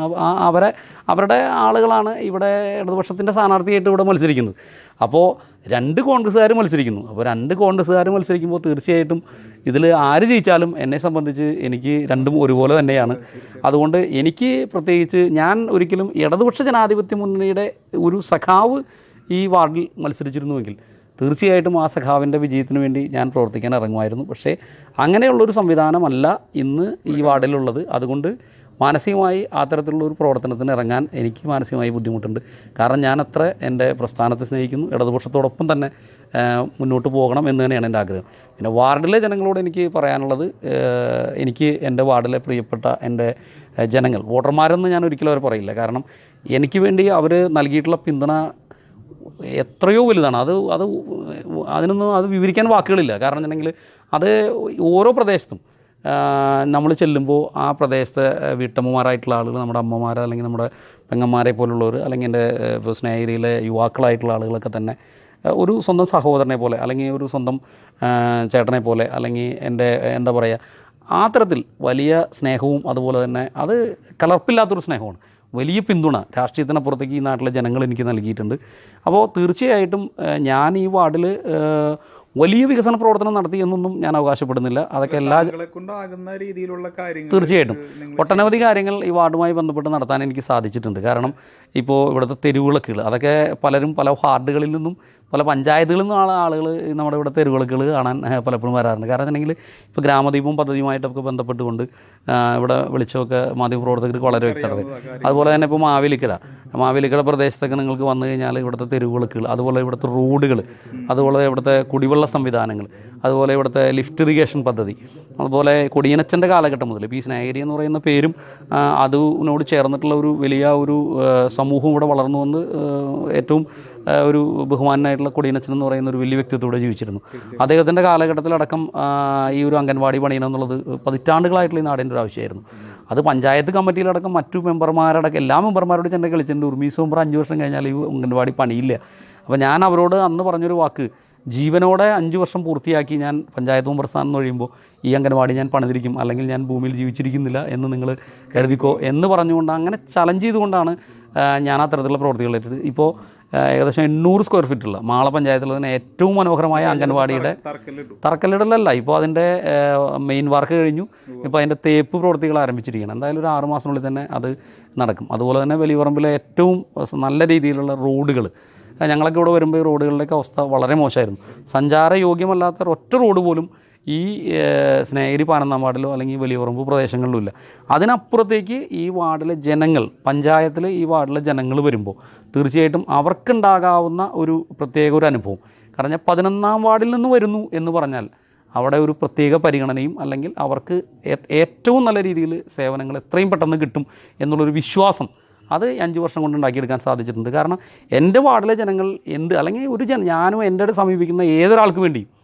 അവരെ അവരുടെ ആളുകളാണ് ഇവിടെ ഇടതുപക്ഷത്തിന്റെ സ്ഥാനാർത്ഥിയായിട്ട് ഇവിടെ മത്സരിക്കുന്നത്. അപ്പോൾ രണ്ട് കോൺഗ്രസ്സുകാർ മത്സരിക്കുന്നു. അപ്പോൾ രണ്ട് കോൺഗ്രസ്സുകാർ മത്സരിക്കുമ്പോൾ തീർച്ചയായിട്ടും ഇതിൽ ആര് ജയിച്ചാലും എന്നെ സംബന്ധിച്ച് എനിക്ക് രണ്ടും ഒരുപോലെ തന്നെയാണ്. അതുകൊണ്ട് എനിക്ക് പ്രത്യേകിച്ച് ഞാൻ ഒരിക്കലും ഇടതുപക്ഷ ജനാധിപത്യ മുന്നണിയുടെ ഒരു സഖാവ് ഈ വാർഡിൽ മത്സരിച്ചിരുന്നുവെങ്കിൽ തീർച്ചയായിട്ടും ആ സഖാവിന്റെ വിജയത്തിന് വേണ്ടി ഞാൻ പ്രവർത്തിക്കാൻ ഇറങ്ങുമായിരുന്നു. പക്ഷേ അങ്ങനെയുള്ളൊരു സംവിധാനമല്ല ഇന്ന് ഈ വാർഡിലുള്ളത്. അതുകൊണ്ട് മാനസികമായി അത്തരത്തിലുള്ള ഒരു പ്രവർത്തനത്തിന് ഇറങ്ങാൻ എനിക്ക് മാനസികമായി ബുദ്ധിമുട്ടുണ്ട്. കാരണം ഞാൻ അത്ര എന്റെ പ്രസ്ഥാനത്തെ സ്നേഹിക്കുന്നു. ഇടതുപക്ഷത്തോടൊപ്പം തന്നെ മുന്നോട്ട് പോകണം എന്ന് തന്നെയാണ് എന്റെ ആഗ്രഹം. പിന്നെ വാർഡിലെ ജനങ്ങളോട് എനിക്ക് പറയാനുള്ളത് എനിക്ക് എന്റെ വാർഡിലെ പ്രിയപ്പെട്ട എന്റെ ജനങ്ങൾ വോട്ടർമാരെന്ന് ഞാൻ ഒരിക്കലും അവർ പറയില്ല. കാരണം എനിക്ക് വേണ്ടി അവർ നൽകിയിട്ടുള്ള പിന്തുണ എത്രയോ വലുതാണ്. അത് അത് അതിനൊന്നും അത് വിവരിക്കാൻ വാക്കുകളില്ല. കാരണം എന്നുണ്ടെങ്കിൽ അത് ഓരോ പ്രദേശത്തും നമ്മൾ ചെല്ലുമ്പോൾ ആ പ്രദേശത്തെ വീട്ടമ്മമാരായിട്ടുള്ള ആളുകൾ നമ്മുടെ അമ്മമാർ അല്ലെങ്കിൽ നമ്മുടെ പെങ്ങന്മാരെ പോലുള്ളവർ അല്ലെങ്കിൽ എന്റെ സ്നേഹരിയിലെ യുവാക്കളായിട്ടുള്ള ആളുകളൊക്കെ തന്നെ ഒരു സ്വന്തം സഹോദരനെ പോലെ അല്ലെങ്കിൽ ഒരു സ്വന്തം ചേട്ടനെ പോലെ അല്ലെങ്കിൽ എന്റെ എന്താ പറയുക ആ തരത്തിൽ വലിയ സ്നേഹവും അതുപോലെ തന്നെ അത് കലർപ്പില്ലാത്തൊരു സ്നേഹമാണ്. വലിയ പിന്തുണ രാഷ്ട്രീയത്തിനപ്പുറത്തേക്ക് ഈ നാട്ടിലെ ജനങ്ങൾ എനിക്ക് നൽകിയിട്ടുണ്ട്. അപ്പോൾ തീർച്ചയായിട്ടും ഞാൻ ഈ വാർഡിൽ വലിയ വികസന പ്രവർത്തനം നടത്തി എന്നൊന്നും ഞാൻ അവകാശപ്പെടുന്നില്ല. അതൊക്കെ എല്ലാ രീതിയിലുള്ള കാര്യങ്ങൾ തീർച്ചയായിട്ടും. ഒട്ടനവധി കാര്യങ്ങൾ ഈ വാർഡുമായി ബന്ധപ്പെട്ട് നടത്താൻ എനിക്ക് സാധിച്ചിട്ടുണ്ട്. കാരണം ഇപ്പോൾ ഇവിടുത്തെ തെരുവിളക്കുകൾ അതൊക്കെ പലരും പല വാർഡുകളിൽ നിന്നും പല പഞ്ചായത്തുകളിൽ നിന്നുള്ള ആളെ ആളുകൾ നമ്മുടെ ഇവിടെ തെരുവിളക്കുകൾ കാണാൻ പലപ്പോഴും വരാറുണ്ട്. കാരണം എന്നുണ്ടെങ്കിൽ ഇപ്പോൾ ഗ്രാമദീപം പദ്ധതിയുമായിട്ടൊക്കെ ബന്ധപ്പെട്ടുകൊണ്ട് ഇവിടെ വിളിച്ചൊക്കെ മാധ്യമപ്രവർത്തകർക്ക് വളരെ വ്യക്തത അതുപോലെ തന്നെ ഇപ്പോൾ മാവേലിക്കര. മാവേലിക്കര പ്രദേശത്തൊക്കെ നിങ്ങൾക്ക് വന്നു കഴിഞ്ഞാൽ ഇവിടുത്തെ തെരുവിളക്കുകൾ അതുപോലെ ഇവിടുത്തെ റോഡുകൾ അതുപോലെ ഇവിടുത്തെ കുടിവെള്ള സംവിധാനങ്ങൾ അതുപോലെ ഇവിടുത്തെ ലിഫ്റ്റ് ഇറിഗേഷൻ പദ്ധതി അതുപോലെ കൊടിയനച്ചന്റെ കാലഘട്ടം മുതൽ ഇപ്പോൾ ഈ സ്നേഹരി എന്ന് പറയുന്ന പേരും അതിനോട് ചേർന്നിട്ടുള്ള ഒരു വലിയ ഒരു സമൂഹം ഇവിടെ വളർന്നു വന്ന് ഏറ്റവും ഒരു ബഹുമാനായിട്ടുള്ള കൊടിയനച്ചൻ എന്ന് പറയുന്ന ഒരു വലിയ വ്യക്തിത്വത്തോടെ ജീവിച്ചിരുന്നു. അദ്ദേഹത്തിന്റെ കാലഘട്ടത്തിലടക്കം ഈ ഒരു അംഗൻവാടി പണിയണം എന്നുള്ളത് പതിറ്റാണ്ടുകളായിട്ടുള്ള ഈ നാടിന്റെ ഒരു ആവശ്യമായിരുന്നു. അത് പഞ്ചായത്ത് കമ്മിറ്റിയിലടക്കം മറ്റു മെമ്പർമാരടക്കം എല്ലാ മെമ്പർമാരോട് ചെന്നെ കളിച്ചിട്ടുണ്ട്. ഉർമീസ് മെമ്പർ അഞ്ച് വർഷം കഴിഞ്ഞാൽ ഈ അംഗൻവാടി പണിയില്ല. അപ്പോൾ ഞാൻ അവരോട് അന്ന് പറഞ്ഞൊരു വാക്ക് ജീവനോടെ അഞ്ച് വർഷം പൂർത്തിയാക്കി ഞാൻ പഞ്ചായത്ത് മെമ്പർ സ്ഥാനം എന്ന് കഴിയുമ്പോൾ ഈ അംഗൻവാടി ഞാൻ പണിതിരിക്കും. അല്ലെങ്കിൽ ഞാൻ ഭൂമിയിൽ ജീവിച്ചിരിക്കുന്നില്ല എന്ന് നിങ്ങൾ കരുതിക്കോ എന്ന് പറഞ്ഞുകൊണ്ട് അങ്ങനെ ചലഞ്ച് ചെയ്തുകൊണ്ടാണ് ഞാൻ അത്തരത്തിലുള്ള പ്രവർത്തികളേറ്റത് ഇപ്പോൾ ഏകദേശം എണ്ണൂറ് സ്ക്വയർ ഫീറ്റുള്ള മാള പഞ്ചായത്തിലുള്ള തന്നെ ഏറ്റവും മനോഹരമായ അംഗൻവാടിയുടെ തറക്കല്ലിടലല്ല. ഇപ്പോൾ അതിന്റെ മെയിൻ വർക്ക് കഴിഞ്ഞു. ഇപ്പോൾ അതിന്റെ തേപ്പ് പ്രവൃത്തികൾ ആരംഭിച്ചിരിക്കുകയാണ്. എന്തായാലും ഒരു ആറ് മാസത്തിനുള്ളിൽ തന്നെ അത് നടക്കും. അതുപോലെ തന്നെ വലിയപറമ്പിലെ ഏറ്റവും നല്ല രീതിയിലുള്ള റോഡുകൾ ഞങ്ങളൊക്കെ ഇവിടെ വരുമ്പോൾ ഈ റോഡുകളുടെയൊക്കെ അവസ്ഥ വളരെ മോശമായിരുന്നു. സഞ്ചാരയോഗ്യമല്ലാത്ത ഒറ്റ റോഡ് പോലും ഈ സ്നേഹരി പാനന്താവാർഡിലോ അല്ലെങ്കിൽ വലിയപറമ്പ് പ്രദേശങ്ങളിലും ഇല്ല അതിനപ്പുറത്തേക്ക് ഈ വാർഡിലെ ജനങ്ങൾ പഞ്ചായത്തിൽ ഈ വാർഡിലെ ജനങ്ങൾ വരുമ്പോൾ തീർച്ചയായിട്ടും അവർക്കുണ്ടാകാവുന്ന ഒരു പ്രത്യേക ഒരു അനുഭവം. കാരണം പതിനൊന്നാം വാർഡിൽ നിന്ന് വരുന്നു എന്ന് പറഞ്ഞാൽ അവിടെ ഒരു പ്രത്യേക പരിഗണനയും അല്ലെങ്കിൽ അവർക്ക് ഏറ്റവും നല്ല രീതിയിൽ സേവനങ്ങൾ എത്രയും പെട്ടെന്ന് കിട്ടും എന്നുള്ളൊരു വിശ്വാസം അത് അഞ്ച് വർഷം കൊണ്ട് ഉണ്ടാക്കിയെടുക്കാൻ സാധിച്ചിട്ടുണ്ട്. കാരണം എന്റെ വാർഡിലെ ജനങ്ങൾ എന്ത് അല്ലെങ്കിൽ ഒരു ജന ഞാനും എന്റെ സമീപിക്കുന്ന ഏതൊരാൾക്ക് വേണ്ടിയും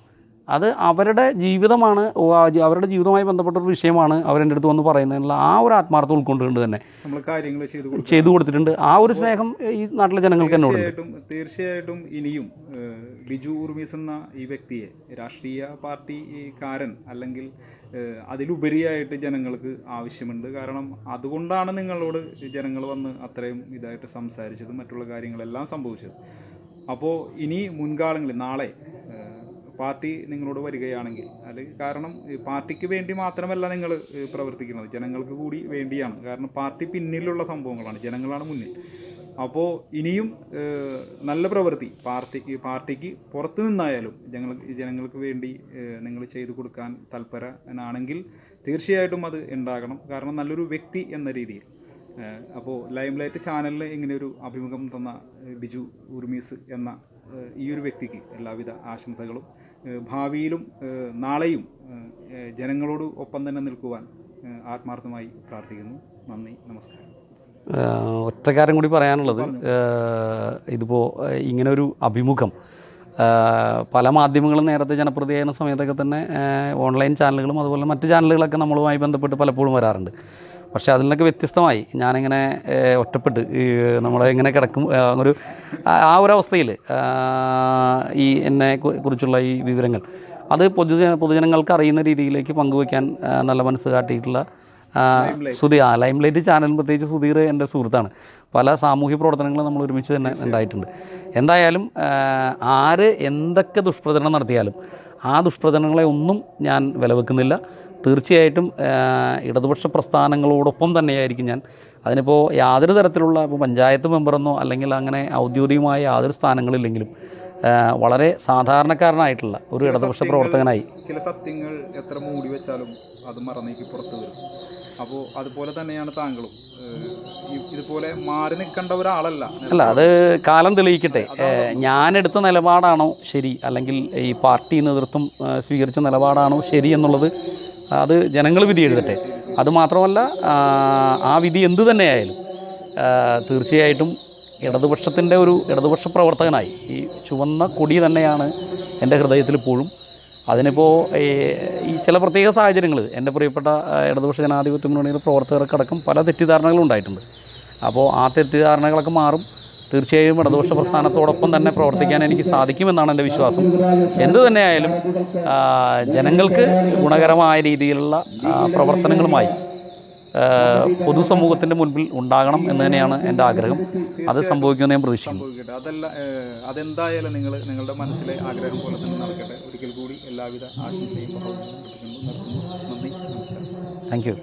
അത് അവരുടെ ജീവിതമാണ് അവരുടെ ജീവിതവുമായി ബന്ധപ്പെട്ട ഒരു വിഷയമാണ് അവരെന്റെ അടുത്ത് വന്ന് പറയുന്നതിനുള്ള ആ ഒരു ആത്മാർത്ഥം ഉൾക്കൊണ്ടുകൊണ്ട് തന്നെ നമ്മൾ കാര്യങ്ങൾ ചെയ്തു കൊടുത്തിട്ടുണ്ട്. ആ ഒരു സ്നേഹം ഈ നാട്ടിലെ ജനങ്ങൾക്ക് തന്നെ തീർച്ചയായിട്ടും തീർച്ചയായിട്ടും ഇനിയും ബിജു ഉർമീസ് എന്ന ഈ വ്യക്തിയെ രാഷ്ട്രീയ പാർട്ടിക്കാരൻ അല്ലെങ്കിൽ അതിലുപരിയായിട്ട് ജനങ്ങൾക്ക് ആവശ്യമുണ്ട്. കാരണം അതുകൊണ്ടാണ് നിങ്ങളോട് ജനങ്ങൾ വന്ന് അത്രയും ഇതായിട്ട് സംസാരിച്ചത് മറ്റുള്ള കാര്യങ്ങളെല്ലാം സംഭവിച്ചത്. അപ്പോൾ ഇനി മുൻകാലങ്ങളിൽ നാളെ പാർട്ടി നിങ്ങളോട് വരികയാണെങ്കിൽ അത് കാരണം പാർട്ടിക്ക് വേണ്ടി മാത്രമല്ല നിങ്ങൾ പ്രവർത്തിക്കുന്നത്. ജനങ്ങൾക്ക് കൂടി വേണ്ടിയാണ്. കാരണം പാർട്ടി പിന്നിലുള്ള സംഭവങ്ങളാണ്. ജനങ്ങളാണ് മുന്നിൽ. അപ്പോൾ ഇനിയും നല്ല പ്രവൃത്തി. പാർട്ടിക്ക് പാർട്ടിക്ക് പുറത്തു നിന്നായാലും ജനങ്ങൾ ജനങ്ങൾക്ക് വേണ്ടി നിങ്ങൾ ചെയ്തു കൊടുക്കാൻ തൽപരനാണെങ്കിൽ തീർച്ചയായിട്ടും അത് ഉണ്ടാകണം. കാരണം നല്ലൊരു വ്യക്തി എന്ന രീതിയിൽ. അപ്പോൾ ലൈംലൈറ്റ് ചാനലിൽ ഇങ്ങനെ ഒരു അഭിമുഖം തന്ന ബിജു ഉർമീസ് എന്ന ഈ ഒരു വ്യക്തിക്ക് എല്ലാവിധ ആശംസകളും ഭാവിയിലും നാളെയും ജനങ്ങളോട് ഒപ്പം തന്നെ നിൽക്കുവാൻ ആത്മാർത്ഥമായി പ്രാർത്ഥിക്കുന്നു. നന്ദി നമസ്കാരം. ഒറ്റ ഒറ്റക്കാരം കൂടി പറയാനുള്ളത് ഇതിപ്പോൾ ഇങ്ങനെ ഒരു അഭിമുഖം പല മാധ്യമങ്ങളും നേരത്തെ ജനപ്രതിയായിരുന്ന സമയത്തൊക്കെ തന്നെ ഓൺലൈൻ ചാനലുകളും അതുപോലെ മറ്റ് ചാനലുകളൊക്കെ നമ്മളുമായി ബന്ധപ്പെട്ട് പലപ്പോഴും വരാറുണ്ട്. പക്ഷേ അതിൽ നിന്നൊക്കെ വ്യത്യസ്തമായി. ഞാനിങ്ങനെ ഒറ്റപ്പെട്ട് ഈ നമ്മളെ ഇങ്ങനെ കിടക്കും ഒരു ആ- ഒരു അവസ്ഥയിൽ ഈ എന്നെ കുറിച്ചുള്ള ഈ വിവരങ്ങൾ. അത് പൊതുജന പൊതുജനങ്ങൾക്ക് അറിയുന്ന രീതിയിലേക്ക് പങ്കുവയ്ക്കാൻ നല്ല മനസ്സ് കാട്ടിയിട്ടുള്ള സുധീർ ആ ലൈംലൈറ്റ് ചാനൽ പ്രത്യേകിച്ച് സുധീർ എന്റെ സുഹൃത്താണ്. പല സാമൂഹ്യ പ്രവർത്തനങ്ങളും നമ്മൾ ഒരുമിച്ച് തന്നെ ഉണ്ടായിട്ടുണ്ട്. എന്തായാലും ആര് എന്തൊക്കെ ദുഷ്പ്രചരണം നടത്തിയാലും ആ ദുഷ്പ്രചരണങ്ങളെ ഒന്നും ഞാൻ വിലവെക്കുന്നില്ല. തീർച്ചയായിട്ടും ഇടതുപക്ഷ പ്രസ്ഥാനങ്ങളോടൊപ്പം തന്നെയായിരിക്കും ഞാൻ. അതിനിപ്പോൾ യാതൊരു തരത്തിലുള്ള ഇപ്പോൾ പഞ്ചായത്ത് മെമ്പറെന്നോ അല്ലെങ്കിൽ അങ്ങനെ ഔദ്യോഗികമായ യാതൊരു സ്ഥാനങ്ങളില്ലെങ്കിലും വളരെ സാധാരണക്കാരനായിട്ടുള്ള ഒരു ഇടതുപക്ഷ പ്രവർത്തകനായി. ചില സത്യങ്ങൾ എത്ര മൂടി വെച്ചാലും അത് മറന്നേക്ക് പുറത്തു വരും. അപ്പോൾ അതുപോലെ തന്നെയാണ് താങ്കളും. ഇതുപോലെ മാറി നിൽക്കേണ്ട ഒരാളല്ല. അല്ല അത് കാലം തെളിയിക്കട്ടെ. ഞാൻ ഞാനെടുത്ത നിലപാടാണോ ശരി? അല്ലെങ്കിൽ ഈ പാർട്ടി നേതൃത്വം സ്വീകരിച്ച നിലപാടാണോ ശരി എന്നുള്ളത് അത് ജനങ്ങൾ വിധി എഴുതട്ടെ. അതുമാത്രമല്ല ആ, വിധി എന്തു തന്നെയായാലും തീർച്ചയായിട്ടും ഇടതുപക്ഷത്തിന്റെ ഒരു ഇടതുപക്ഷ പ്രവർത്തകനായി ഈ ചുവന്ന കൊടി തന്നെയാണ് എന്റെ ഹൃദയത്തിൽ ഇപ്പോഴും. അതിനിപ്പോൾ ഈ ചില പ്രത്യേക സാഹചര്യങ്ങൾ എന്റെ പ്രിയപ്പെട്ട ഇടതുപക്ഷ ജനാധിപത്യ മുന്നണിയിലെ പ്രവർത്തകർക്കടക്കം പല തെറ്റിദ്ധാരണകളും ഉണ്ടായിട്ടുണ്ട്. അപ്പോൾ ആ തെറ്റിദ്ധാരണകളൊക്കെ മാറും. തീർച്ചയായും ഇടതുപക്ഷ പ്രസ്ഥാനത്തോടൊപ്പം തന്നെ പ്രവർത്തിക്കാൻ എനിക്ക് സാധിക്കുമെന്നാണ് എന്റെ വിശ്വാസം. എന്തു തന്നെയായാലും ജനങ്ങൾക്ക് ഗുണകരമായ രീതിയിലുള്ള പ്രവർത്തനങ്ങളുമായി പൊതുസമൂഹത്തിന്റെ മുൻപിൽ ഉണ്ടാകണം എന്ന് തന്നെയാണ് എന്റെ ആഗ്രഹം. അത് സംഭവിക്കുമെന്ന് ഞാൻ പ്രതീക്ഷിക്കുന്നു. അതല്ല അതെന്തായാലും നിങ്ങൾ നിങ്ങളുടെ മനസ്സിലെ ആഗ്രഹം പോലെ തന്നെ നടക്കട്ടെ. ഒരിക്കൽ കൂടി എല്ലാവിധ ആശംസയും താങ്ക് യു.